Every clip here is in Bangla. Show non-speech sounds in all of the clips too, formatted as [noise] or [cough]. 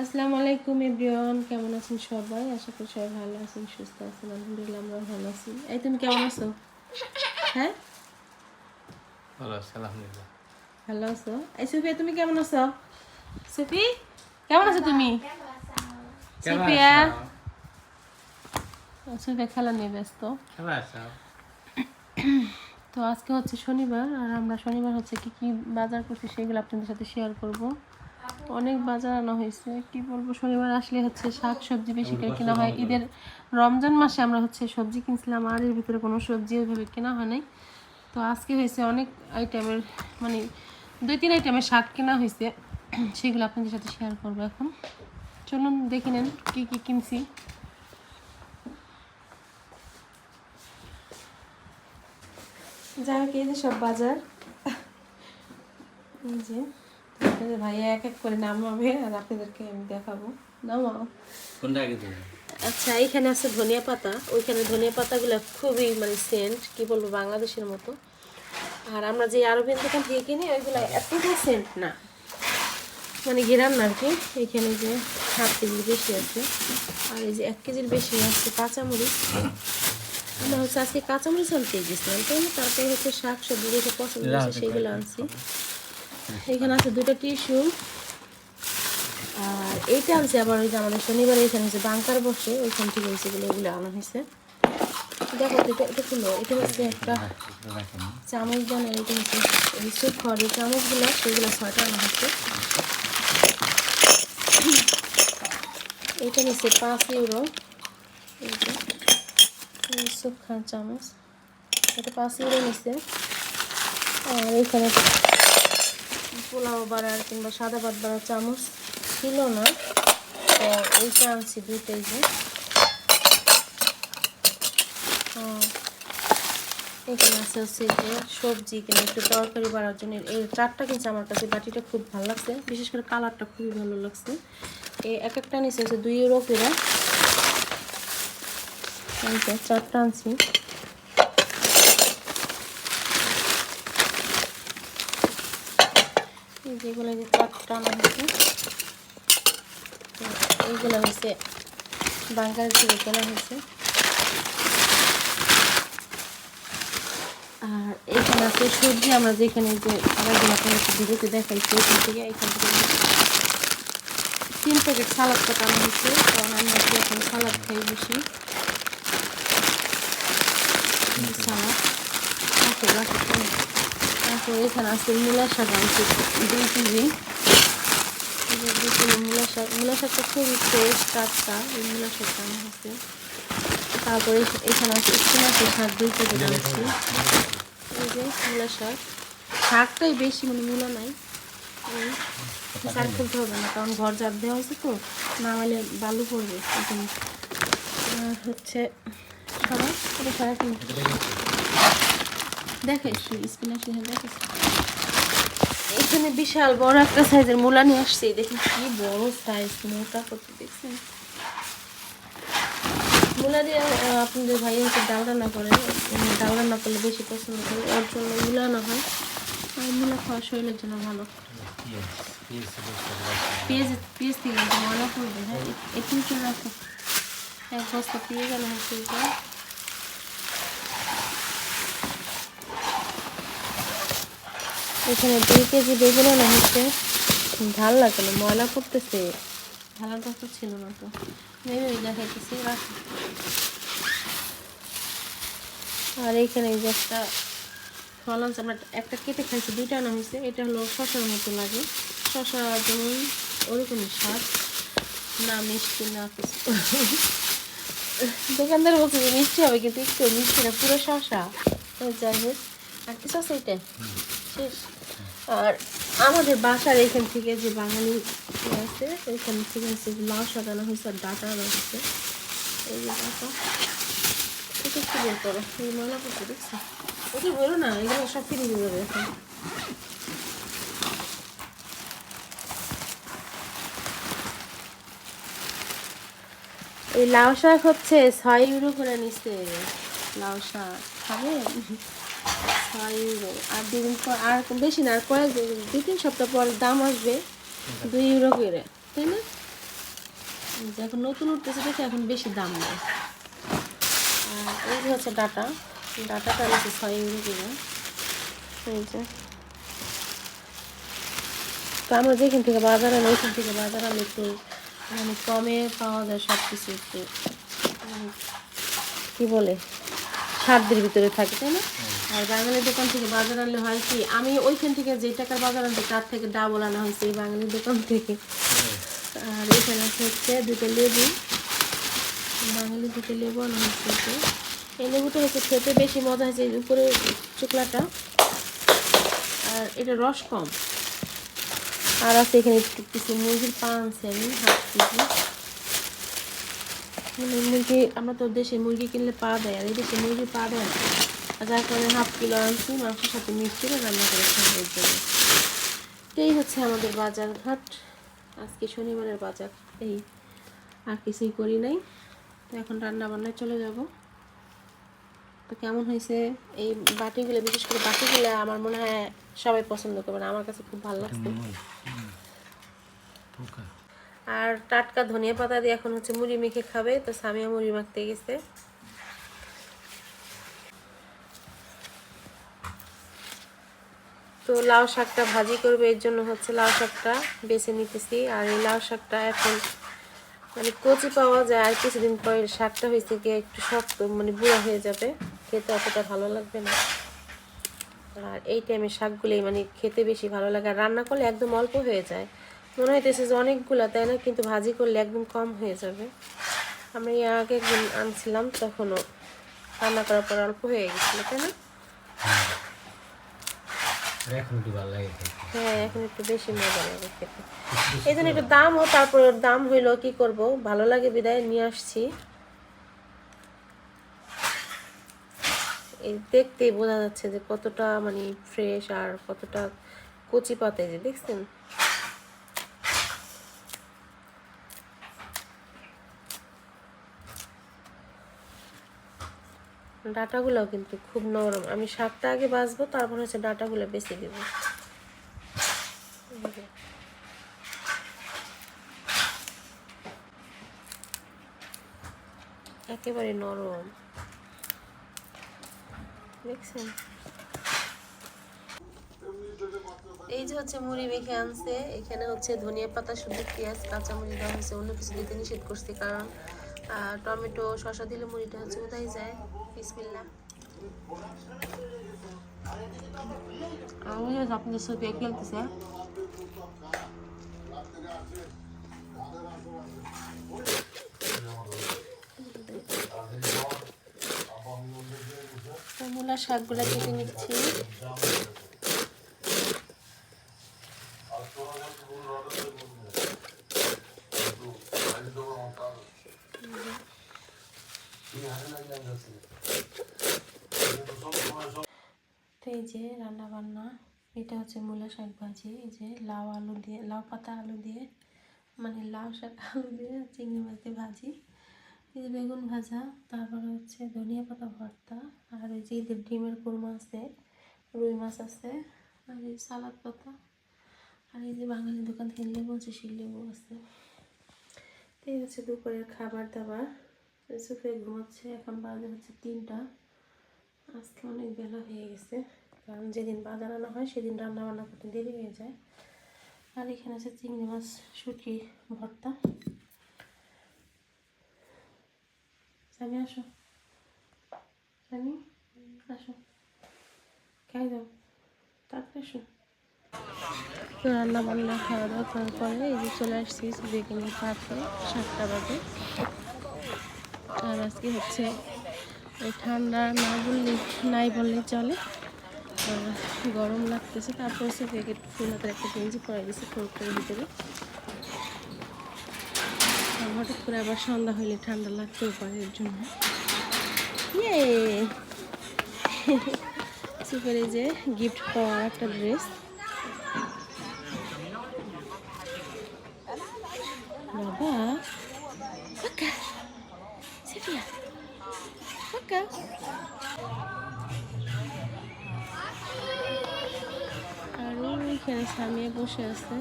আসসালামু আলাইকুম এভরিওয়ান কেমন আছেন সবাই? আশা করি সবাই ভালো আছেন সুস্থ আছেন আলহামদুলিল্লাহ আমরা ভালো আছি। এই তুমি কেমন আছো? হ্যাঁ? ভালো আছে আলহামদুলিল্লাহ। ভালো আছো? এই সুফিয়া তুমি কেমন আছো? সুফি কেমন আছো তুমি? সুফিয়া? সুফিয়া খেলা নিয়ে ব্যস্ত। তো আজকে হচ্ছে শনিবার আর আমরা শনিবার হচ্ছে কি কি বাজার করছি সেগুলো আপনাদের সাথে শেয়ার করব। অনেক বাজার আনা হয়েছে। কি বলব শনিবার আসলে হচ্ছে শাক সবজি বেশি করে কেনা হয়। ঈদের রমজান মাসে আমরা হচ্ছে সবজি কিনছিলাম আর এর ভিতরে কোনো সবজি ওইভাবে কেনা হয় নাই। তো আজকে হয়েছে অনেক আইটেমের মানে দুই তিন আইটেমের শাক কেনা হয়েছে। সেগুলো আপনাদের সাথে শেয়ার করব এখন। চলুন দেখে নেন কী কী কিনছি। যাই হোক এই যে সব বাজার। এই যে। আপনাদের ভাইয়া এক এক করে নামাবে আর আপনাদেরকে আমি দেখাবো। নামাও। কোনটা আগে আচ্ছা এখানে আছে ধনিয়া পাতা। ওইখানে ধনিয়া পাতাগুলো খুবই মানে সেন্ট কি বলব বাংলাদেশের মতো। আর আমরা যে আরবিয়ান দোকান থেকে কিনি ওইগুলো এতটা সেন্ট না। মানে ঘেরান না আর কি। এখানে যে হাফ কেজির বেশি আছে। আর এই যে এক কেজির বেশি আছে কাঁচামরিচ। আমরা হচ্ছে আজকে কাঁচামরিচ আনতে গেছিলাম। তাই না তারপরে হচ্ছে শাক সবজি যেটা পছন্দ হয়েছে সেগুলো আনছি। এখানে আছে দুটো টিস্যু। আর এইটা আনছে আবার ওই যে আমাদের শনিবারে এখানে হচ্ছে বাংকার বসে, ওইখান থেকে হয়েছে এগুলো এগুলো আনা হয়েছে। দেখো, এটা এটা খুলো এটা হচ্ছে একটা চামচ দানের এটা হচ্ছে এই সুপ খাওয়ার যে চামচগুলো, সেগুলো ছয়টা আনা হচ্ছে এটা নিচ্ছে পাঁচ ইউরো। এই সুপ খাওয়ার চামচ। এটা পাঁচ ইউরো নিচ্ছে। আর এখানে পোলাও বাড়ার কিংবা সাদা ভাত বাড়ার চামচ ছিল না। তো এইটা আনছি দুইটাই যে ও, এখানে আছে হচ্ছে যে সবজি কিনে একটু তরকারি বাড়ার জন্য। এই চারটা কিনছে আমার কাছে বাটিটা খুব ভালো লাগছে। বিশেষ করে কালারটা খুবই ভালো লাগছে। এই এক একটা নিচে হচ্ছে দুই ইউরো চারটা আনছি। যেগুলো যে চারটা হয়েছে এইগুলো হচ্ছে বাঙ্গাল থেকে কেনা হয়েছে। আর এইখানে আছে সবজি আমরা যেখানে যে খাবারগুলো আপনাদের ভিডিওতে দেখাইছি ওইখান থেকে এইখান থেকে তিন প্যাকেট সালাদ আনা হয়েছে কারণ আমরা এখন সালাদ খাই বেশি। সালাদ রাখি তারপর এখানে আছে মূলা শাক আনছি, দুই কেজি। দুই কিলো মূলা শাক। মূলা শাকটা খুবই ফ্রেশ টাটকা, এই মূলা শাকটা আনা হচ্ছে তারপরে এখানে আছে মাছের শাক, দুই কেজি আনছি। এই যে মূলা শাক। শাকটাই বেশি মানে মূলা নাই। শাক খুলতে হবে না, কারণ ঘর জাপ দেওয়া হয়েছে তো, না হলে বালু পড়বে। হচ্ছে সবাই এটা সারা দেখে স্পিনাচ দেখে। এখানে বিশাল বড় একটা সাইজের মূলা নিয়ে আসছে দেখুন কি বড় সাইজ মোটা করতে দেখছেন মূলা দিয়ে আপনাদের ভাই হচ্ছে ডাল রান্না করে ডাল রান্না করলে বেশি পছন্দ করে, ওর জন্য মূলা না হয়। আর মূলা খাওয়া শরীরের জন্য ভালো। পেঁয়াজ পেঁয়াজ থেকে ময়লা পড়বে হ্যাঁ? একটু রাখো। এক বস্তা পেঁয়াজ আনা হচ্ছে এখানে দুই কেজি বেগুন আনা হচ্ছে। ভালো লাগে না ময়লা করতেছে ভালো কথা ছিল না তো। দেখাইতেছি আর এইখানে এই যে একটা ফল আনছে আমরা একটা কেটে খাইছি দুইটা আনা হয়েছে। এটা হলো শশার মতো লাগে। শশা যেমন ওরকমই স্বাদ। না মিষ্টি না কিছু। দোকানদার বলছে যে মিষ্টি হবে কিন্তু একটু মিষ্টি না পুরো শশা যাই হোক আর কিছু আছে এটা? শেষ। আর আমাদের বাসার এখান থেকে যে বাঙালি ইয়ে আছে ওইখান থেকে হচ্ছে লাউ আনা হয়েছে আর ডাটা হয়েছে। এই যে ডাটা। এটা একটু বের করো? এই ময়লা করতে দেখছ? ওকে বলো না, এগুলো সব ফিরে দিয়ে যাবে এখন। এই লাউ শাক হচ্ছে ছয় ইউরো করে নিচ্ছে। লাউ শাক। খাবে? ইউরো আর দুদিন পর আর বেশি না, আর কয়েক দুই তিন সপ্তাহ পর দাম আসবে দুই ইউরো করে, তাই না? এখন নতুন উঠতেছে দেখে এখন বেশি দাম নেই। আর এই হচ্ছে ডাটা, ডাটাটা নিচ্ছে ছয় ইউরো করে। এই যে। তো আমরা যেখান থেকে বাজার আনি, ওইখান থেকে বাজার আনি একটু মানে কমে পাওয়া যায় সব কিছু একটু। কি বলে? সাধ্যের ভিতরে থাকে, তাই না? আর বাঙালির দোকান থেকে বাজার আনলে হয় কি, আমি ওইখান থেকে যে টাকার বাজার আনতে তার থেকে ডাবল আনা হয়েছে এই বাঙালির দোকান থেকে। আর এখানে হচ্ছে দুটো লেবু। বাঙালি দুটো লেবু আনা হচ্ছে এই লেবুটা হচ্ছে খেতে বেশি মজা হয়েছে উপরে চোকলাটা। আর এটা রস কম। আর আছে এখানে একটু কিছু মুরগির পা আনছি আমি হাফ কেজি মানে মুরগি, আমরা তো দেশে মুরগি কিনলে পা দেয়, আর এই দেশে মুরগি পা দেয় যার কারণে হাফ কিলো আনছি মাংসের সাথে মিক্স করে রান্না করে খাওয়ার জন্য। এই হচ্ছে আমাদের বাজার ঘাট। আজকে শনিবারের বাজার এই আর কিছুই করি নাই। তো এখন রান্না বান্নায় চলে যাব। তো কেমন হয়েছে? এই বাটিগুলো বিশেষ করে বাটিগুলো আমার মনে হয় সবাই পছন্দ করবে আমার কাছে খুব ভালো লাগছে। আর টাটকা ধনিয়া পাতা দিয়ে এখন হচ্ছে মুড়ি মেখে খাবে তো সামিয়া মুড়ি মাখতে গেছে। তো লাউ শাকটা ভাজি করবে, এর জন্য হচ্ছে লাউ শাকটা বেছে নিতেছি। আর এই লাউ শাকটা এখন মানে কচি পাওয়া যায়, আর কিছুদিন পরে শাকটা হয়েছে গিয়ে একটু শক্ত মানে বুড়া হয়ে যাবে। খেতে অতটা ভালো লাগবে না। আর এই টাইমে শাকগুলোই মানে খেতে বেশি ভালো লাগে। আর রান্না করলে একদম অল্প হয়ে যায়। মনে হইতেছে যে অনেকগুলো, তাই না? কিন্তু ভাজি করলে একদম কম হয়ে যাবে। আমরা এর আগে একদিন আনছিলাম, তখনও রান্না করার পর অল্প হয়ে গেছিল, তাই না আর এখন একটু ভালো লাগে খেতে। হ্যাঁ এখন একটু বেশি মজা লাগে খেতে। এই জন্য একটু দামও তারপর দাম হইল কি করব? ভালো লাগে বিদায় নিয়ে আসছি। এই দেখতেই বোঝা যাচ্ছে যে কতটা মানে ফ্রেশ আর কতটা কচি পাতে যে দেখছেন? ডাটাগুলোও কিন্তু খুব নরম। আমি শাকটা আগে বাছবো তারপর হচ্ছে ডাটাগুলো বেছে দিব। একেবারে নরম। দেখছেন? এই যে হচ্ছে মুড়ি মেখে আনছে, এখানে হচ্ছে ধনিয়া পাতা, শুধু পেঁয়াজ, কাঁচামরিচ দেওয়া হয়েছে, অন্য কিছু দিতে নিষেধ করছি, কারণ টমেটো, শসা দিলে মুড়িটা হচ্ছে উদাই যায়। বিসমিল্লা আমি আপনাদের সাথে খেলতেছে। মূলা শাকগুলা কেটে নিচ্ছি। তো এই যে রান্না বান্না এটা হচ্ছে মূলা শাক ভাজি। এই যে লাউ আলু দিয়ে, লাউ পাতা আলু দিয়ে মানে লাউ শাক আলু দিয়ে চিংড়ি মাছ দিয়ে ভাজি। এই যে বেগুন ভাজা, তারপরে হচ্ছে ধনিয়া পাতা ভর্তা, আর এই যে ডিমের কুরমা আছে, রুই মাছ আছে, আর এই সালাদ পাতা। আর এই যে বাঙালি দোকান থেকে লেবু আছে, সেই লেবু আছে। তো এই হচ্ছে দুপুরের খাবার দাবার। সুফে ঘুমাচ্ছে, এখন বাজে হচ্ছে তিনটা। আজকে অনেক বেলা হয়ে গেছে, কারণ যেদিন বাজার আনা হয় সেদিন রান্না বান্না করতে দেরি হয়ে যায়। আর এখানে আছে চিংড়ি মাছ, শুটকি, ভর্তা। স্বামী আসো। স্বামী আসো। খাই দাও। তারপরে আসো। রান্না বান্না খাওয়া দাওয়া করার পরে এই যে চলে আসছি বেগুনি পাতে সাতটা বাজে। আর আজকে হচ্ছে এই ঠান্ডা না বললে, নাই বললে চলে। গরম লাগতেছে, তারপর হচ্ছে প্যাকেট ফুল হাতের একটা গেঞ্জি পরে দিয়েছে ফোরটার ভিতরে। হঠাৎ করে আবার সন্ধ্যা হইলে ঠান্ডা লাগতেও পারে এর জন্য। সুপার [laughs] যে গিফট পাওয়ার একটা ড্রেস বাবা! কাকা আর ওইখানে সামিয়ে বসে আছে।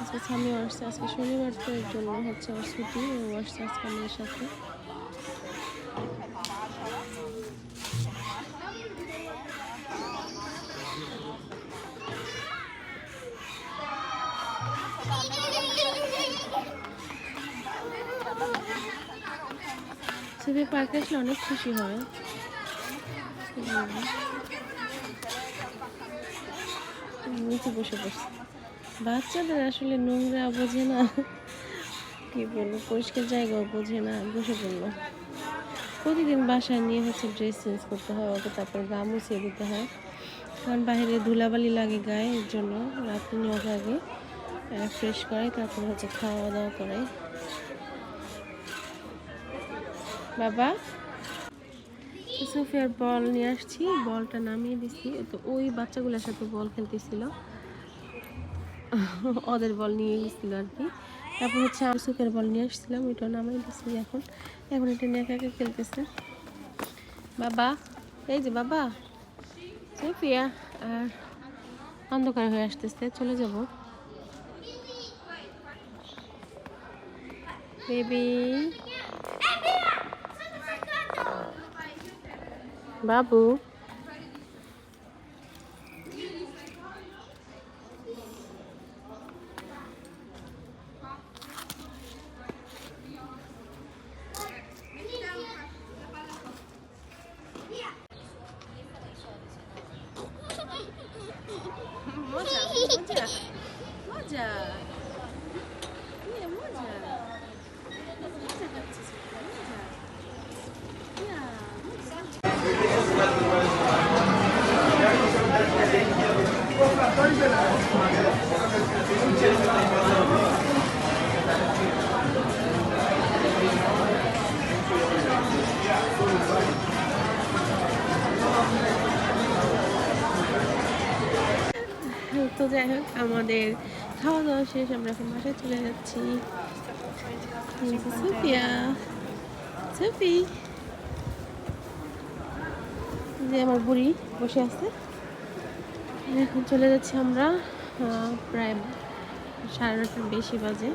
আজকে স্বামীও আসছে, আজকে শনিবার তো এর জন্য হচ্ছে ওর ছুটি, ও আসছে আজকে আমাদের সাথে। ছবি পার্কে আসলে অনেক খুশি হয়। নিচে বসে পড়ছে বাচ্চাদের আসলে নোংরা বোঝে না। কি বলব, পরিষ্কার জায়গাও বোঝে না, বসে পড়ল। প্রতিদিন বাসায় নিয়ে হচ্ছে ড্রেস চেঞ্জ করতে হয়, ওকে তারপর গা মুছিয়ে দিতে হয়। কারণ বাইরে ধুলাবালি লাগে গায়ে এর জন্য, রাত্রে নিয়ে ওকে আগে ফ্রেশ করাই তারপর হচ্ছে খাওয়া দাওয়া করাই বাবা। সোফিয়ার বল নিয়ে আসছি, বলটা নামিয়ে দিচ্ছি তো ওই বাচ্চাগুলোর সাথে বল খেলতেছিল। ওদের বল নিয়ে গেছিল আর কি। তারপর হচ্ছে আমি সুখের বল নিয়ে আসছিলাম ওইটা নামাই দিচ্ছি এখন। এখন এটা নিয়ে একা খেলতেছে। বাবা, এই যে বাবা, সোফিয়া আর অন্ধকার হয়ে আসতেছে, চলে যাব। বেবি বাবু মজা মজা মজা ইয়ে, মজা মজা খাচ্ছিস মজা ইয়া, মজা তো যাই হোক, আমাদের খাওয়া দাওয়া শেষ, আমরা এখন বাসায় চলে যাচ্ছি। যে আমার বুড়ি বসে আছে। এখন চলে যাচ্ছি আমরা প্রায় সাড়ে নটার বেশি বাজে।